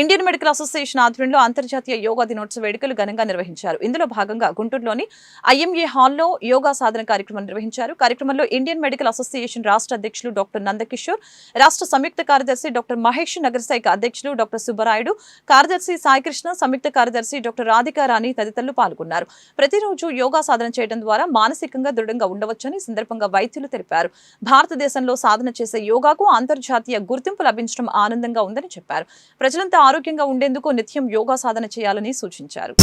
Indian medical association ఆధ్వర్యంలో అంతర్జాతీయ యోగా దినోత్సవ వేడుకలు ఘనంగా నిర్వహించారు. ఇందులో భాగంగా గుంటూరులోని ఐఎంఏ హాల్లో యోగా సాధన కార్యక్రమం నిర్వహించారు. కార్యక్రమంలో ఇండియన్ మెడికల్ అసోసియేషన్ రాష్ట్ర అధ్యక్షులు డాక్టర్ నందకిషోర్ రాష్ట్ర సంయుక్త కార్యదర్శి డాక్టర్ మహేష్ నగరశాఖ అధ్యక్షులు డాక్టర్ సుబ్బరాయుడు కార్యదర్శి సాయికృష్ణ సంయుక్త కార్యదర్శి డాక్టర్ రాధికారాణి తదితరులు పాల్గొన్నారు. ప్రతిరోజు యోగా సాధన చేయడం ద్వారా మానసికంగా దృఢంగా ఉండవచ్చని సందర్భంగా వైద్యులు తెలిపారు. భారతదేశంలో సాధన చేసే యోగాకు అంతర్జాతీయ గుర్తింపు లభించడం ఆనందంగా ఉందని చెప్పారు. ప్రజలంతా మరింత ఆరోగ్యంగా ఉండేందుకు నిత్యం యోగా సాధన చేయాలని సూచించారు.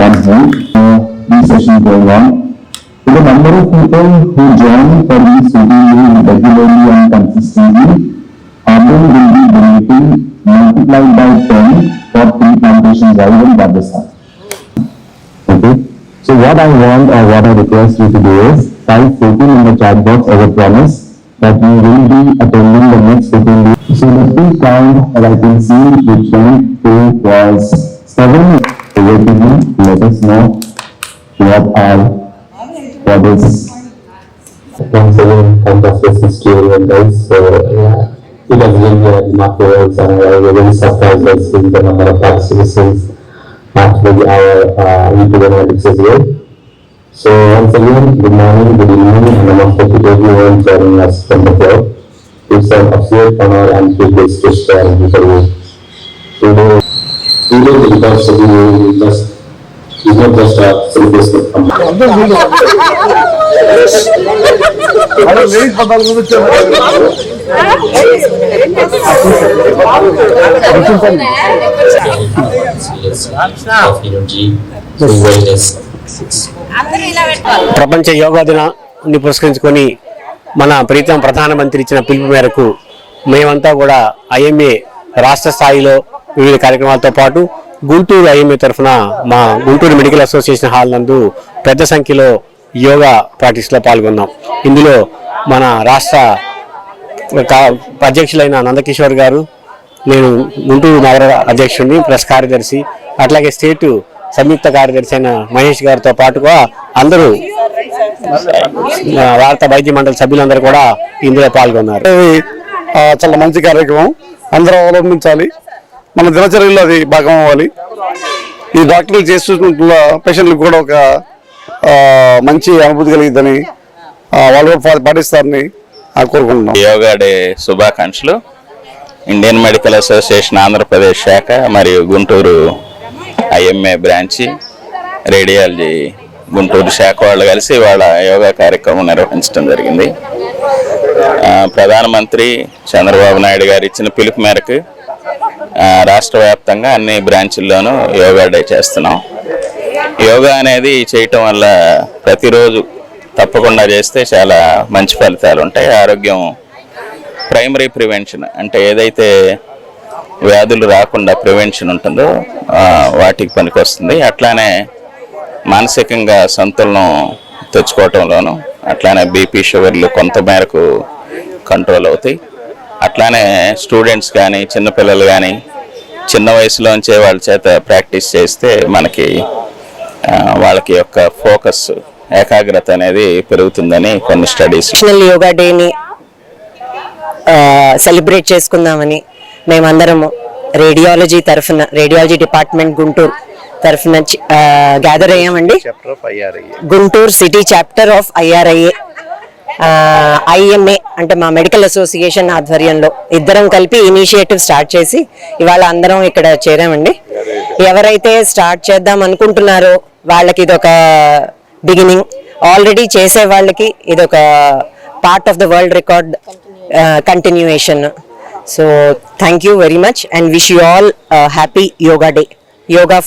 Thank you. These sessions going on, so the number of people who join for these meetings regularly and consistently, Urban will be donating multiplied by ten for tree plantation drive in Rajasthan. Okay, so what I want or what I request you to do is type fourteen in the chat box as a promise that you will be attending the next days. So the peak count that I can see went to was seven. So let us know what are what is once again this history guys. So yeah, it has been uh, remarkable and uh, we're very surprised by seeing the number of participants actually our uh, YouTube analytics as well. So once again, good morning, good evening, and namaste to everyone joining us from the club. It's an absolute honor and privilege to share with you. Today, today the university is just ప్రపంచ యోగా దినాన్ని పురస్కరించుకొని మన ప్రీతం ప్రధానమంత్రి ఇచ్చిన పిలుపు మేరకు మేమంతా కూడా ఐఎంఏ రాష్ట్ర స్థాయిలో వివిధ కార్యక్రమాలతో పాటు గుంటూరు ఐఎంఏ తరఫున మా గుంటూరు మెడికల్ అసోసియేషన్ హాల్ నందు పెద్ద సంఖ్యలో యోగా ప్రాక్టీస్లో పాల్గొన్నాం. ఇందులో మన రాష్ట్ర కా- అధ్యక్షులైన నందకిషోర్ గారు నేను గుంటూరు నగర అధ్యక్షుడిని ప్లస్ కార్యదర్శి అట్లాగే స్టేట్ సంయుక్త కార్యదర్శి అయిన మహేష్ గారితో పాటుగా అందరూ ఆ, వార్తా వైద్య మండలి సభ్యులందరూ కూడా ఇందులో పాల్గొన్నారు. చాలా మంచి కార్యక్రమం. అందరూ అవలంబించాలి. మన దినచర్యలో అది భాగం అవ్వాలి. ఈ డాక్టర్లు చేస్తున్న పేషెంట్లకు కూడా ఒక మంచి అనుభూతి కలిగిద్దని వాళ్ళు పాటిస్తారని ఆ, కోరుకుంటున్నాం. యోగా డే శుభాకాంక్షలు. ఇండియన్ మెడికల్ అసోసియేషన్ ఆంధ్రప్రదేశ్ శాఖ మరియు Guntur IMA branch radiology Guntur శాఖ వాళ్ళు కలిసి వాళ్ళ యోగా కార్యక్రమం నిర్వహించడం జరిగింది. ప్రధానమంత్రి చంద్రబాబు నాయుడు గారు ఇచ్చిన పిలుపు మేరకు రాష్ట్ర వ్యాప్తంగా అన్ని బ్రాంచుల్లోనూ యోగా డే చేస్తున్నాం. యోగా అనేది చేయటం వల్ల ప్రతిరోజు తప్పకుండా చేస్తే చాలా మంచి ఫలితాలు ఉంటాయి. ఆరోగ్యం ప్రైమరీ ప్రివెన్షన్ అంటే ఏదైతే వ్యాధులు రాకుండా ప్రివెన్షన్ ఉంటుందో వాటికి పనికొస్తుంది. అట్లానే మానసికంగా సంతులనం తెచ్చుకోవటంలోనూ అట్లానే బీపీ షుగర్లు కొంత మేరకు కంట్రోల్ అవుతాయి. అట్లానే స్టూడెంట్స్ కానీ చిన్నపిల్లలు కానీ చిన్న వయసులోంచే వాళ్ళ చేత ప్రాక్టీస్ చేస్తే మనకి వాళ్ళకి యొక్క ఫోకస్ ఏకాగ్రత అనేది పెరుగుతుందని కొన్ని స్టడీస్ నేషనల్ యోగా డేని సెలబ్రేట్ చేసుకుందామని మేమందరము రేడియాలజీ తరఫున రేడియాలజీ డిపార్ట్మెంట్ గుంటూరు తరఫున gather అయ్యామండి. Guntur city chapter of IRIA IMA అంటే మా మెడికల్ అసోసియేషన్ ఆధ్వర్యంలో ఇద్దరం కలిపి ఇనిషియేటివ్ స్టార్ట్ చేసి ఇవాళ అందరం ఇక్కడ చేరామండి. ఎవరైతే స్టార్ట్ చేద్దాం అనుకుంటున్నారో వాళ్ళకి ఇదొక బిగినింగ్. ఆల్రెడీ చేసే వాళ్ళకి ఇదొక part of the world record continuation so thank you very much and wish you all happy yoga day. Yoga for